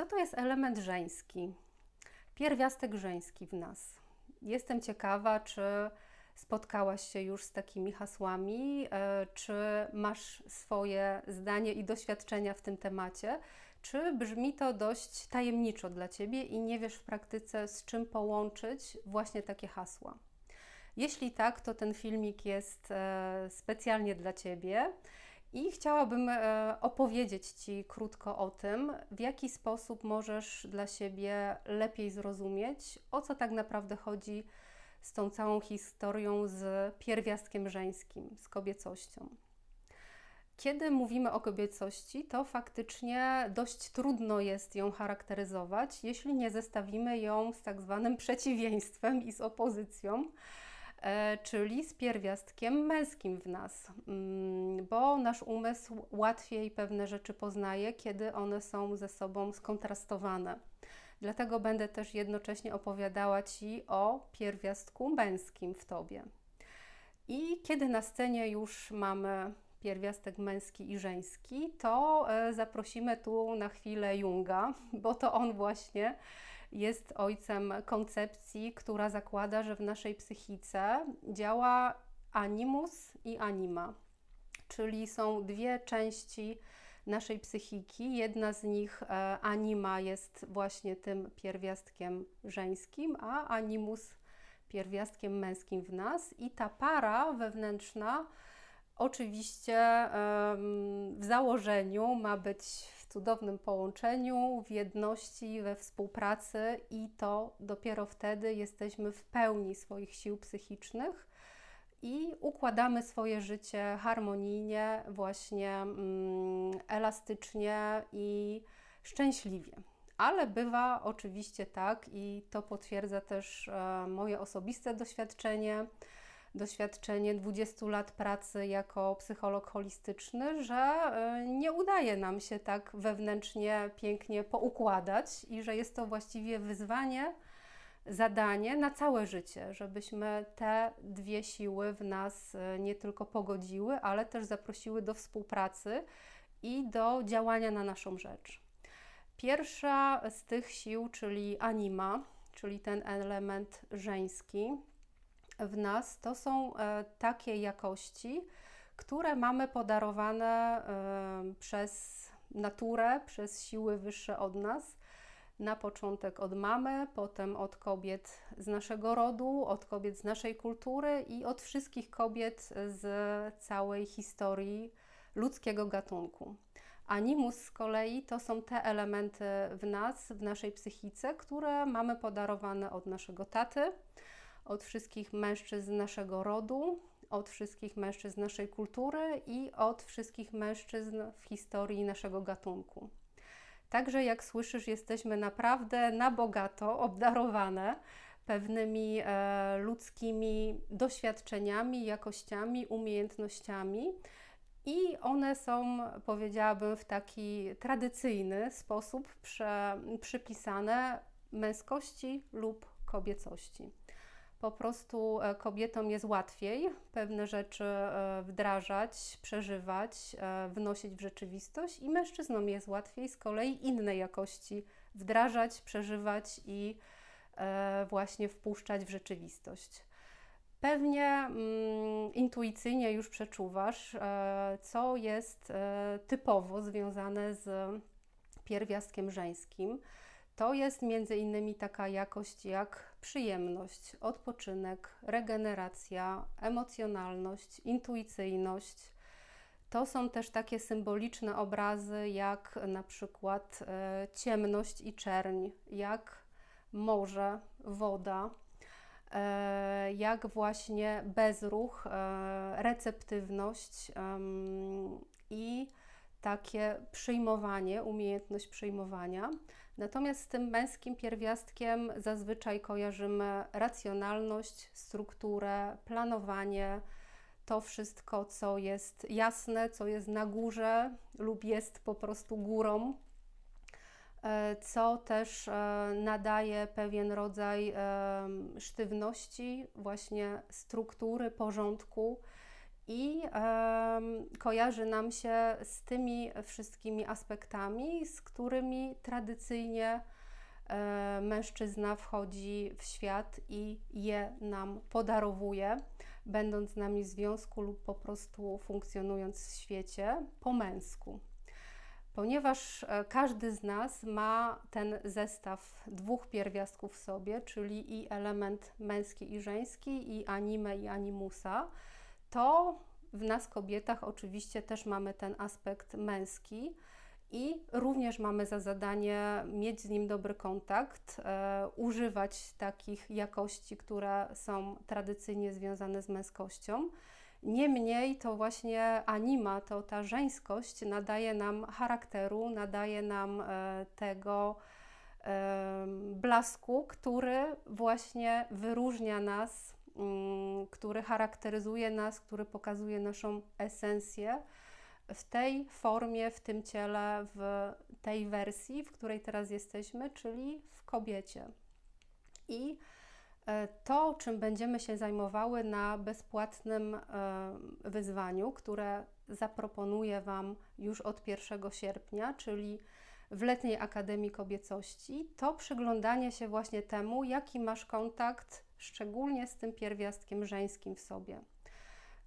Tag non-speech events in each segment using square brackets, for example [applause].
Co to jest element żeński? Pierwiastek żeński w nas. Jestem ciekawa, czy spotkałaś się już z takimi hasłami, e, czy masz swoje zdanie i doświadczenia w tym temacie, czy brzmi to dość tajemniczo dla ciebie i nie wiesz w praktyce, z czym połączyć właśnie takie hasła. Jeśli tak, to ten filmik jest e, specjalnie dla ciebie. I chciałabym e, opowiedzieć Ci krótko o tym, w jaki sposób możesz dla siebie lepiej zrozumieć, o co tak naprawdę chodzi z tą całą historią z pierwiastkiem żeńskim, z kobiecością. Kiedy mówimy o kobiecości, to faktycznie dość trudno jest ją charakteryzować, jeśli nie zestawimy ją z tak zwanym przeciwieństwem i z opozycją. E, czyli z pierwiastkiem męskim w nas, mm, bo nasz umysł łatwiej pewne rzeczy poznaje, kiedy one są ze sobą skontrastowane. Dlatego będę też jednocześnie opowiadała Ci o pierwiastku męskim w Tobie. I kiedy na scenie już mamy pierwiastek męski i żeński, to e, zaprosimy tu na chwilę Junga, bo to on właśnie jest ojcem koncepcji, która zakłada, że w naszej psychice działa animus i anima, czyli są dwie części naszej psychiki. Jedna z nich, e, anima, jest właśnie tym pierwiastkiem żeńskim, a animus pierwiastkiem męskim w nas, i ta para wewnętrzna Oczywiście w założeniu ma być cudownym połączeniu, w jedności, we współpracy i to dopiero wtedy jesteśmy w pełni swoich sił psychicznych i układamy swoje życie harmonijnie, właśnie mm, elastycznie i szczęśliwie. Ale bywa oczywiście tak, i to potwierdza też e, moje osobiste doświadczenie doświadczenie 20 lat pracy jako psycholog holistyczny, że e, nie udaje nam się tak wewnętrznie pięknie poukładać i że jest to właściwie wyzwanie, zadanie na całe życie, żebyśmy te dwie siły w nas e, nie tylko pogodziły, ale też zaprosiły do współpracy i do działania na naszą rzecz. Pierwsza z tych sił, czyli anima, czyli ten element żeński, w nas to są e, takie jakości, które mamy podarowane e, przez naturę, przez siły wyższe od nas. Na początek od mamy, potem od kobiet z naszego rodu, od kobiet z naszej kultury i od wszystkich kobiet z całej historii ludzkiego gatunku. Animus z kolei to są te elementy w nas, w naszej psychice, które mamy podarowane od naszego taty od wszystkich mężczyzn naszego rodu, od wszystkich mężczyzn naszej kultury i od wszystkich mężczyzn w historii naszego gatunku. Także, jak słyszysz, jesteśmy naprawdę na bogato obdarowane pewnymi e, ludzkimi doświadczeniami, jakościami, umiejętnościami. I one są, powiedziałabym, w taki tradycyjny sposób prze, przypisane męskości lub kobiecości po prostu e, kobietom jest łatwiej pewne rzeczy e, wdrażać, przeżywać, e, wnosić w rzeczywistość, i mężczyznom jest łatwiej z kolei inne jakości wdrażać, przeżywać i właśnie wpuszczać w rzeczywistość. Pewnie mm, intuicyjnie już przeczuwasz, co jest typowo związane z pierwiastkiem żeńskim to jest między innymi taka jakość jak przyjemność, odpoczynek, regeneracja, emocjonalność, intuicyjność. To są też takie symboliczne obrazy, jak na przykład e, ciemność i czerń, jak morze, woda, e, jak właśnie bezruch, e, receptywność i takie przyjmowanie, umiejętność przyjmowania. Natomiast z tym męskim pierwiastkiem zazwyczaj kojarzymy racjonalność, strukturę, planowanie, to wszystko, co jest jasne, co jest na górze lub jest po prostu górą, e, co też e, nadaje pewien rodzaj e, sztywności, właśnie struktury, porządku i kojarzy nam się z tymi wszystkimi aspektami, z którymi tradycyjnie e, mężczyzna wchodzi w świat i je nam podarowuje, będąc z nami w związku lub po prostu funkcjonując w świecie po męsku. Ponieważ e, każdy z nas ma ten zestaw dwóch pierwiastków w sobie, czyli i element męski i żeński, i anime i animusa, to w nas kobietach oczywiście też mamy ten aspekt męski i również mamy za zadanie mieć z nim dobry kontakt, e, używać takich jakości, które są tradycyjnie związane z męskością. Niemniej to właśnie anima, to ta żeńskość nadaje nam charakteru, nadaje nam e, tego e, blasku, który właśnie wyróżnia nas który charakteryzuje nas, który pokazuje naszą esencję w tej formie, w tym ciele, w tej wersji, w której teraz jesteśmy, czyli w kobiecie. I e, to, czym będziemy się zajmowały na bezpłatnym e, wyzwaniu, które zaproponuję Wam już od 1 sierpnia, czyli w Letniej Akademii Kobiecości, to przyglądanie się właśnie temu, jaki masz kontakt szczególnie z tym pierwiastkiem żeńskim w sobie.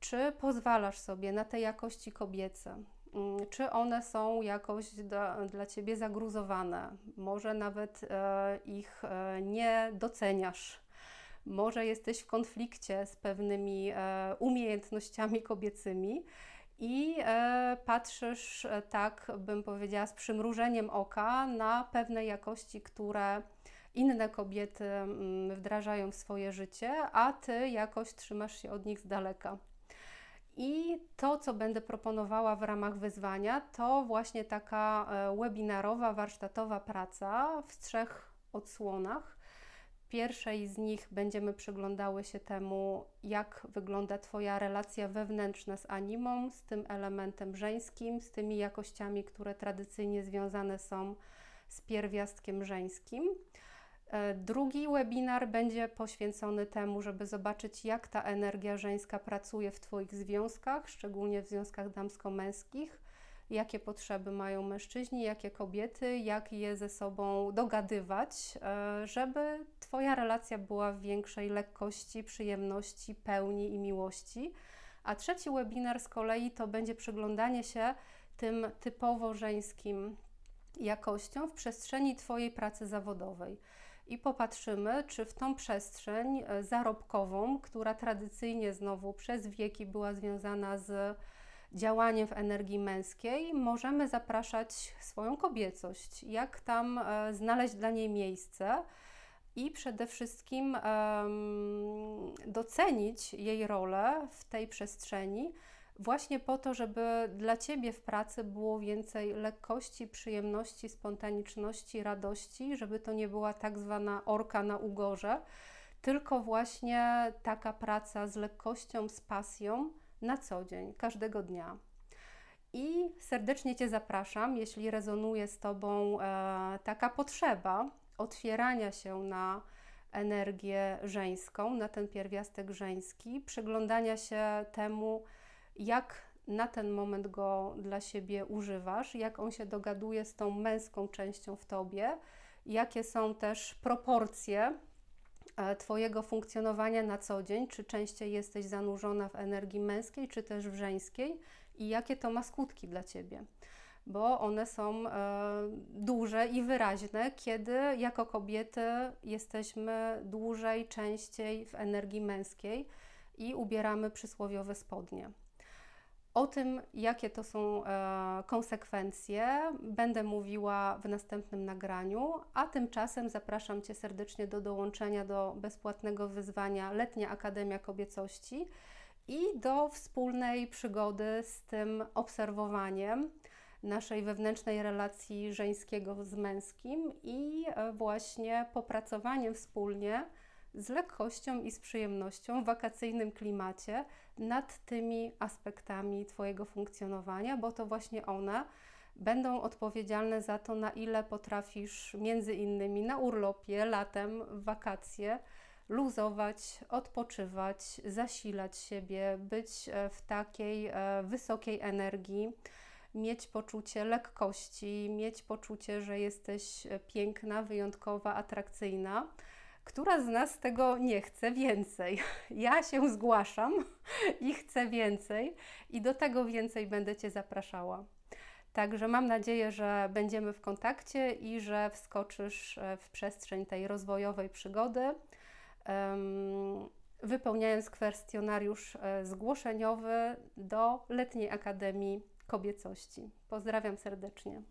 Czy pozwalasz sobie na te jakości kobiece? Mm, czy one są jakoś dla, dla ciebie zagruzowane? Może nawet e, ich e, nie doceniasz. Może jesteś w konflikcie z pewnymi e, umiejętnościami kobiecymi i e, patrzysz, e, tak bym powiedziała, z przymrużeniem oka na pewne jakości, które inne kobiety mm, wdrażają w swoje życie, a ty jakoś trzymasz się od nich z daleka. I to, co będę proponowała w ramach wyzwania, to właśnie taka e, webinarowa, warsztatowa praca w trzech odsłonach. Pierwszej z nich będziemy przyglądały się temu, jak wygląda Twoja relacja wewnętrzna z animą, z tym elementem żeńskim, z tymi jakościami, które tradycyjnie związane są z pierwiastkiem żeńskim. E, drugi webinar będzie poświęcony temu, żeby zobaczyć, jak ta energia żeńska pracuje w Twoich związkach, szczególnie w związkach damsko-męskich, jakie potrzeby mają mężczyźni, jakie kobiety, jak je ze sobą dogadywać, e, żeby Twoja relacja była w większej lekkości, przyjemności, pełni i miłości. A trzeci webinar z kolei to będzie przyglądanie się tym typowo żeńskim jakościom w przestrzeni Twojej pracy zawodowej i popatrzymy, czy w tą przestrzeń e, zarobkową, która tradycyjnie znowu przez wieki była związana z działaniem w energii męskiej, możemy zapraszać swoją kobiecość, jak tam e, znaleźć dla niej miejsce i przede wszystkim docenić jej rolę w tej przestrzeni właśnie po to, żeby dla Ciebie w pracy było więcej lekkości, przyjemności, spontaniczności, radości, żeby to nie była tak zwana orka na ugorze, tylko właśnie taka praca z lekkością, z pasją na co dzień, każdego dnia. I serdecznie Cię zapraszam, jeśli rezonuje z Tobą e, taka potrzeba otwierania się na energię żeńską, na ten pierwiastek żeński, przyglądania się temu, jak na ten moment go dla siebie używasz, jak on się dogaduje z tą męską częścią w tobie, jakie są też proporcje e, Twojego funkcjonowania na co dzień, czy częściej jesteś zanurzona w energii męskiej, czy też w żeńskiej, i jakie to ma skutki dla Ciebie. Bo one są e, duże i wyraźne, kiedy jako kobiety jesteśmy dłużej, częściej w energii męskiej i ubieramy przysłowiowe spodnie. O tym, jakie to są e, konsekwencje, będę mówiła w następnym nagraniu, a tymczasem zapraszam Cię serdecznie do dołączenia do bezpłatnego wyzwania Letnia Akademia Kobiecości i do wspólnej przygody z tym obserwowaniem naszej wewnętrznej relacji żeńskiego z męskim i e, właśnie popracowaniem wspólnie z lekkością i z przyjemnością w wakacyjnym klimacie nad tymi aspektami Twojego funkcjonowania, bo to właśnie one będą odpowiedzialne za to, na ile potrafisz między innymi na urlopie, latem, w wakacje luzować, odpoczywać, zasilać siebie, być e, w takiej e, wysokiej energii, mieć poczucie lekkości, mieć poczucie, że jesteś e, piękna, wyjątkowa, atrakcyjna. Która z nas tego nie chce więcej? [laughs] Ja się zgłaszam i chcę więcej, i do tego więcej będę Cię zapraszała. Także mam nadzieję, że będziemy w kontakcie i że wskoczysz w przestrzeń tej rozwojowej przygody wypełniając kwestionariusz e, zgłoszeniowy do Letniej Akademii Kobiecości. Pozdrawiam serdecznie.